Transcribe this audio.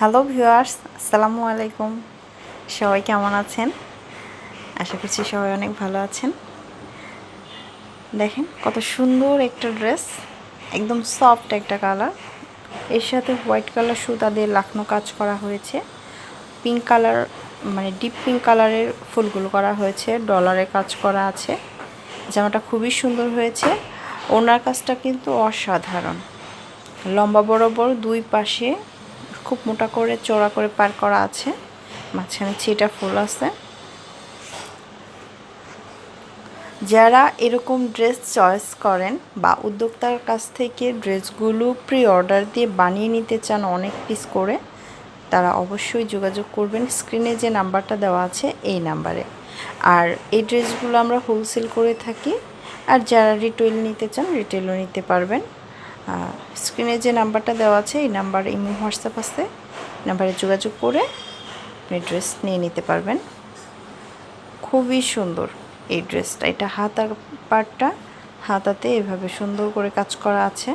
Hello viewers আসসালামু আলাইকুম সবাই কেমন আছেন? আশা করছি সবাই অনেক ভালো আছেন। দেখেন, কত সুন্দর একটা ড্রেস একদম সফট একটা কালারের সাথে হোয়াইট কালার সুতা দিয়ে লাখনো কাজ করা হয়েছে। পিঙ্ক কালার মানে ডিপ পিঙ্ক কালারের ফুলগুলো করা হয়েছে। ডলারের কাজ করা আছে। জামাটা খুবই সুন্দর হয়েছে। ওনার কাজটা কিন্তু অসাধারণ। লম্বা বরাবর দুই পাশে খুব মোটা করে চড়া করে পার করা আছে। মাঝখানে ছিটা ফুল আছে। যারা এরকম ড্রেস চয়েস করেন বা উদ্যোক্তার কাছ থেকে ড্রেসগুলো প্রি অর্ডার দিয়ে বানিয়ে নিতে চান অনেক পিস করে, তারা অবশ্যই যোগাযোগ করবেন। স্ক্রিনে যে নাম্বারটা দেওয়া আছে এই নাম্বারে। আর এই ড্রেসগুলো আমরা হোলসেল করে থাকি। আর যারা রিটেল নিতে চান রিটেলও নিতে পারবেন। স্ক্রিনে যে নাম্বারটা দেওয়া আছে, এই নাম্বার ইমো হোয়াটসঅ্যাপ আছে নাম্বারে যোগাযোগ করে আপনি ড্রেস নিয়ে নিতে পারবেন। খুবই সুন্দর এই ড্রেসটা এটা হাতার পার্টটা হাতাতে এভাবে সুন্দর করে কাজ করা আছে।